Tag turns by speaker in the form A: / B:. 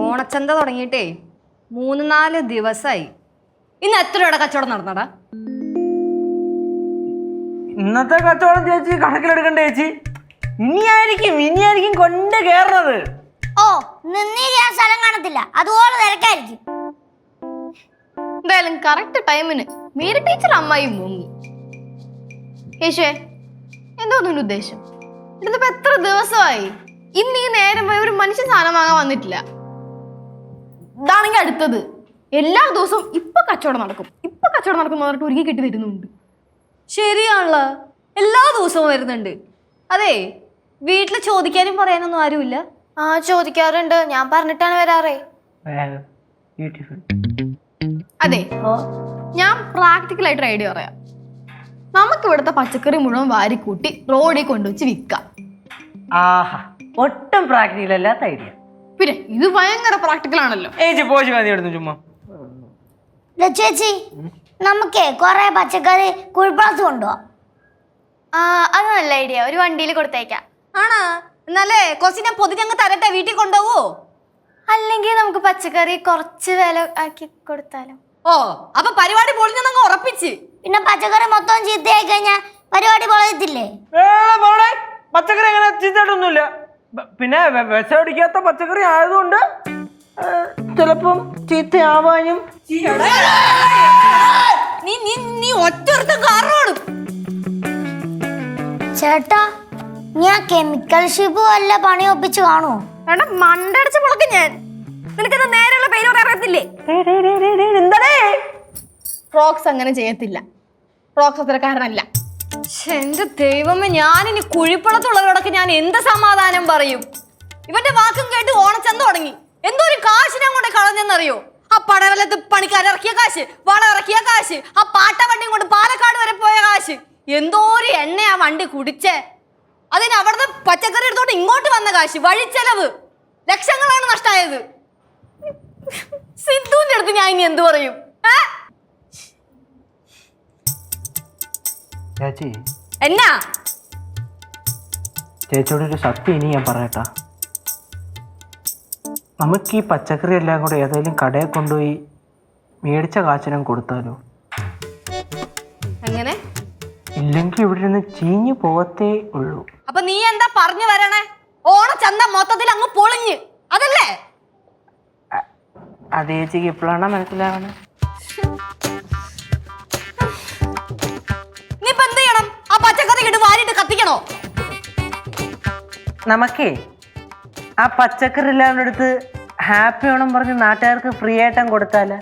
A: ഓണച്ചന്ത തുടങ്ങിയിട്ടേ മൂന്ന് നാല് ദിവസമായി ഇന്ന് എത്ര രൂപയുടെ കച്ചവടം നടന്നടാ?
B: ഇന്നത്തെ കച്ചവടം ചേച്ചി കണക്കിലെടുക്കണ്ട ചേച്ചി. ഇനിയായിരിക്കും ഇനിയായിരിക്കും കൊണ്ട് കേറണത്.
C: ഓ നിന്നിരിക്കാൻ സ്ഥലം കാണത്തില്ല. അതുപോലെ തിരക്കായിരിക്കും.
D: എന്തായാലും കറക്റ്റ് ടൈമിന് മീര ടീച്ചർ അമ്മായി മുങ്ങി. യേശുവേ എന്തോന്നു ഉദ്ദേശം? ഇതിപ്പോ എത്ര ദിവസമായി? ഇന്ന് ഈ നേരം പോയി ഒരു മനുഷ്യൻ സാധനം വാങ്ങാൻ വന്നിട്ടില്ല. ഇതാണെങ്കിൽ അടുത്തത്. എല്ലാ ദിവസവും ഇപ്പൊ കച്ചവടം നടക്കും. ഇപ്പൊ കച്ചവടം നടക്കും പറഞ്ഞിട്ട് ഒരുങ്ങി കെട്ടി വരുന്നുണ്ട്
A: ശരിയാണല്ല. എല്ലാ ദിവസവും വരുന്നുണ്ട്. അതെ വീട്ടിൽ ചോദിക്കാനും പറയാനൊന്നും ആരുമില്ല.
D: ആ ചോദിക്കാറുണ്ട്. ഞാൻ പറഞ്ഞിട്ടാണ് വരാറേ.
B: ബ്യൂട്ടിഫുൾ
D: അതെ ഞാൻ പ്രാക്ടിക്കൽ ആയിട്ട് ഐഡിയ പറയാം. നമുക്ക് ഇവിടുത്തെ പച്ചക്കറി മുഴുവൻ വാരിക്കൂട്ടി റോഡിൽ കൊണ്ടുവച്ച് വിൽക്കാം.
B: ആഹാ. ഒട്ടും പ്രാക്ടിക്കൽ അല്ലാത്ത ഐഡിയ
D: പിന്നെ ഇത് ഭയങ്കര പ്രാക്ടിക്കൽ ആണല്ലോ.
B: ഏച്ചി പോയി മതി എടുത്തു ചുമ്മാ.
C: ചേച്ചി നമുക്ക് കുറെ പച്ചക്കറി കുഴിപ്പാസ് കൊണ്ടുപോവാം
D: ആ അത് നല്ല ഐഡിയ ഒരു വണ്ടിയിൽ കൊടുത്തേക്കാം.
A: ആണോ? എന്നാലേ കുറച്ച് ഞാൻ പൊതിഞ്ഞങ്ങ് തരട്ടെ വീട്ടിൽ കൊണ്ടുപോവോ?
D: അല്ലെങ്കിൽ നമുക്ക് പച്ചക്കറി കുറച്ച് വില ആക്കി കൊടുത്താലോ.
A: ഓ അപ്പൊ പരിപാടി പൊളിഞ്ഞങ്ങ് ഉറപ്പിച്ച്.
C: പിന്നെ പച്ചക്കറി മൊത്തം ചീത്തയായി കഴിഞ്ഞാൽ പരിപാടി പൊളിയത്തില്ലേ?
B: പച്ചക്കറി അങ്ങനെ ചീത്തയായിട്ടൊന്നുമില്ല. പിന്നെ വിഷം അടിക്കാത്ത പച്ചക്കറി ആയതുകൊണ്ട് ചിലപ്പം ചീത്തയാവാനും
A: നീ നീ നീ ഒറ്റൊരുത്തം കാരണമാണ്.
C: ചേട്ടാ ഞാൻ കെമിക്കൽ ഷിപ്പ് വല്ല പണി ഒപ്പിച്ച് കാണുമോ
D: എടാ മണ്ടടിച്ച് പൊളക്കും ഞാൻ. നിനക്കത് നേരെയുള്ള പേര് പറയാൻ അറിയത്തില്ലേ?
B: എന്താടേ?
D: ഫ്രോക്സ് അങ്ങനെ ചെയ്യത്തില്ല. ഫ്രോക്സ് അത്രക്കാരനല്ല.
A: എന്റെ ദൈവമേ ഞാനിനി കുഴിപ്പണത്തുള്ളവരോടൊക്കെ ഞാൻ എന്ത് സമാധാനം പറയും? ഇവന്റെ വാക്കും കേട്ട് ഓണച്ചന്ത തുടങ്ങി. എന്തോ ഒരു കാശിനെ കൊണ്ട് കളഞ്ഞെന്നറിയോ? ആ പടവലത്ത് പണിക്കാരിറക്കിയ കാശ് വള ഇറക്കിയ കാശ് ആ പാട്ട വണ്ടിയും കൊണ്ട് പാലക്കാട് വരെ പോയ കാശ്. എന്തോ ഒരു എണ്ണ ആ വണ്ടി കുടിച്ചേ. അതിന് അവിടുന്ന് പച്ചക്കറി എടുത്തോണ്ട് ഇങ്ങോട്ട് വന്ന കാശ് വഴിച്ചെലവ്. ലക്ഷങ്ങളാണ് നഷ്ടമായത് സിദ്ധുവിന്റെ അടുത്ത് ഞാൻ ഇനി എന്തു പറയും? ഏ?
B: ചേച്ചി
A: എന്നാ?
B: ചേച്ചിയോട് ഒരു സത്യം ഇനി ഞാൻ പറയട്ടാ. നമുക്ക് ഈ പച്ചക്കറി എല്ലാം കൂടെ ഏതെങ്കിലും കടയിൽ കൊണ്ടുപോയി മേടിച്ച കാശിനും കൊടുത്താലോ?
A: എങ്ങനെ?
B: ഇല്ലെങ്കിൽ ഇവിടെ നിന്ന് ചീഞ്ഞു പോകത്തേ ഉള്ളൂ.
A: അപ്പൊ നീ എന്താ പറഞ്ഞു വരണേ? ഓണച്ചന്ത മൊത്തത്തിൽ അങ്ങ് പൊളിഞ്ഞ്. അതല്ലേ?
B: അത് ചേച്ചിക്ക് ഇപ്പോഴാണ് മനസ്സിലാവണേ?
A: കത്തിക്കണോ
B: നമുക്കേ ആ പച്ചക്കറി എല്ലാം അടുത്ത് ഹാപ്പി ഓണം പറഞ്ഞ് നാട്ടുകാർക്ക് ഫ്രീ ആയിട്ടും കൊടുത്താലേ?